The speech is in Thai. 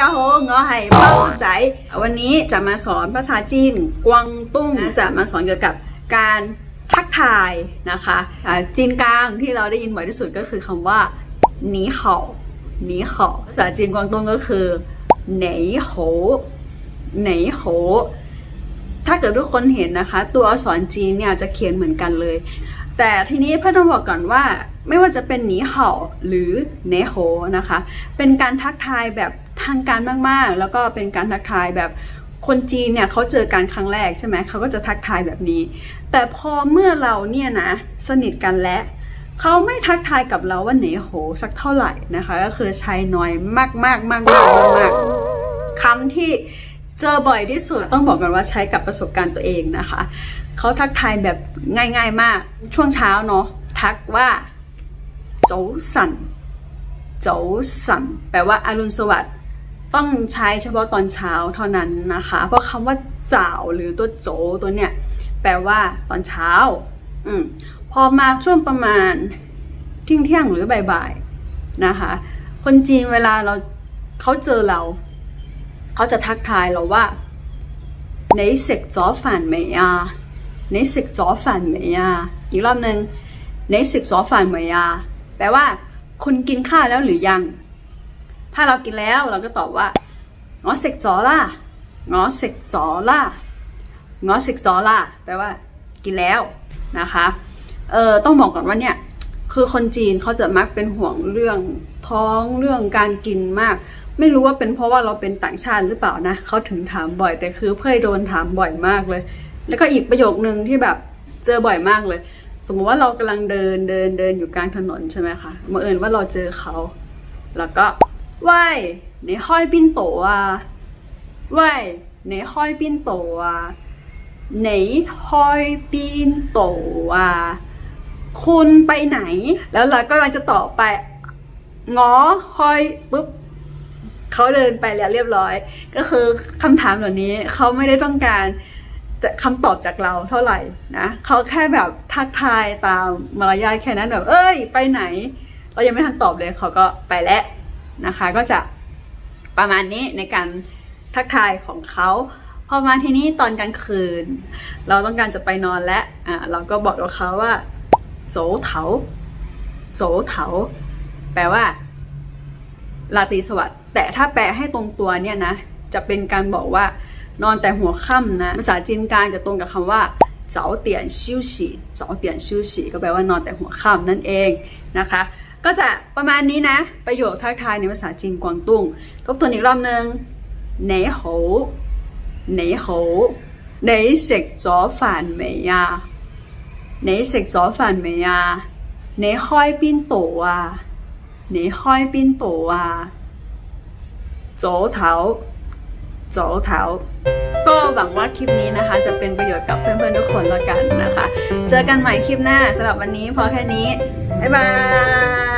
กาโฮงอไห้เป้าใจ วันนี้จะมาสอนภาษาจีนกวางตุ้งจะมาสอนเกี่ยวกับการทักทายนะคะจีนกลางที่เราได้ยินบ่อยที่สุดก็คือคำว่าหนีเหาหนีเหาภาษาจีนกวางตุ้งก็คือไหนโหไหนโหถ้าเกิดทุกคนเห็นนะคะ ตัวอักษรจีนเนี่ยจะเขียนเหมือนกันเลย แต่ทีนี้พ่อต้องบอกก่อนว่าไม่ว่าจะเป็นหนีเห่าหรือเนโหนะคะ เป็นการทักทายแบบ ทางการมากๆ แล้วก็เป็นการทักทายแบบคนจีนเนี่ยเขาเจอกันครั้งแรกใช่ไหมเขาก็จะทักทายแบบนี้ แต่พอเมื่อเราเนี่ยนะสนิทกันและเขาไม่ทักทายกับเราว่าเหนโฮสักเท่าไหร่นะคะ ก็คือใช้น้อยมากๆมากๆมากมากคำที่เจอบ่อยที่สุดต้องบอกกันว่าใช้กับประสบการณ์ตัวเองนะคะเขาทักทายแบบง่าย ๆมากช่วงเช้าเนาะทักว่าโจสันโจสันแปลว่าอารุณสวัสดิ์ ต้องใช้เฉพาะตอนเช้าเท่านั้นนะคะ เพราะคำว่าจ่าวหรือตัวโจตัวเนี้ยแปลว่าตอนเช้า อืมพอมาช่วงประมาณเที่ยงเที่ยงหรือบ่ายๆนะคะ คนจีนเวลาเราเขาเจอเรา เขาจะทักทายเราว่าไนเสกจอฝันไหมอะไนเสกจอฝันไหมอะอีกรอบหนึ่งไนเสกจอฝันไหมอะแปลว่าคุณกินข้าวแล้วหรือยัง ถ้าเรากินแล้วเราก็ตอบว่างอเสกจอล่ะงอเสกจอล่ะงอเสกจอล่ะแปลว่ากินแล้วนะคะเออต้องบอกก่อนว่าเนี่ยคือคนจีนเขาจะมักเป็นห่วงเรื่องท้องเรื่องการกินมาก ไม่รู้ว่าเป็นเพราะว่าเราเป็นต่างชาติหรือเปล่านะเขาถึงถามบ่อยแต่คือเพื่อโดนถามบ่อยมากเลย แล้วก็อีกประโยคนึงที่แบบเจอบ่อยมากเลย สมมติว่าเรากำลังเดินเดินเดินอยู่กลางถนนใช่ไหมคะมาเอิญว่าเราเจอเขา แล้วก็ ว่ายในห้อยปิ้นโตอะว่ายในห้อยปิ้นโตอะในห้อยปิ้นโตอะคุณไปไหน แล้วเราก็กำลังจะตอบไปง้อหอยปุ๊บเขาเดินไปแล้วเรียบร้อย ก็คือคำถามเหล่านี้เขาไม่ได้ต้องการจะคำตอบจากเราเท่าไหร่นะเขาแค่แบบทักทายตามมารยาทแค่นั้นแบบเอ้ย ไปไหน เรายังไม่ทันตอบเลยเขาก็ไปแล้ว นะคะ ก็จะประมาณนี้ในการทักทายของเขาพอมาที่นี้ตอนกลางคืน เราต้องการจะไปนอนแล้วอ่าเราก็บอกกับเขาว่าโจเถาโจเถาแปลว่าลาตรีสวัสดิ์แต่ถ้าแปลให้ตรงตัวเนี่ยนะ จะเป็นการบอกว่านอนแต่หัวค่ำนะ ภาษาจีนกลางจะตรงกับคำว่าเจ้าเตียนชิวฉีเจ้าเตียนชิวฉีก็แปลว่านอนแต่หัวค่ำนั่นเองนะคะ ก็จะประมาณนี้นะ ประโยคทักทายในภาษาจีนกวางตุ้งทบทวนอีกรอบหนึ่งไหนโหูหนโหไหนเสกจอฝานไหมยาไหนเสกจอฝานไหมยาไหนห้อยปินโตวาหนห้อยปินโตวาจเถาจเถาก็หวังว่าคลิปนี้นะคะ จะเป็นประโยชน์กับเพื่อนๆทุกคนแล้วกันนะคะ เจอกันใหม่คลิปหน้าสำหรับวันนี้พอแค่นี้ บ๊ายบาย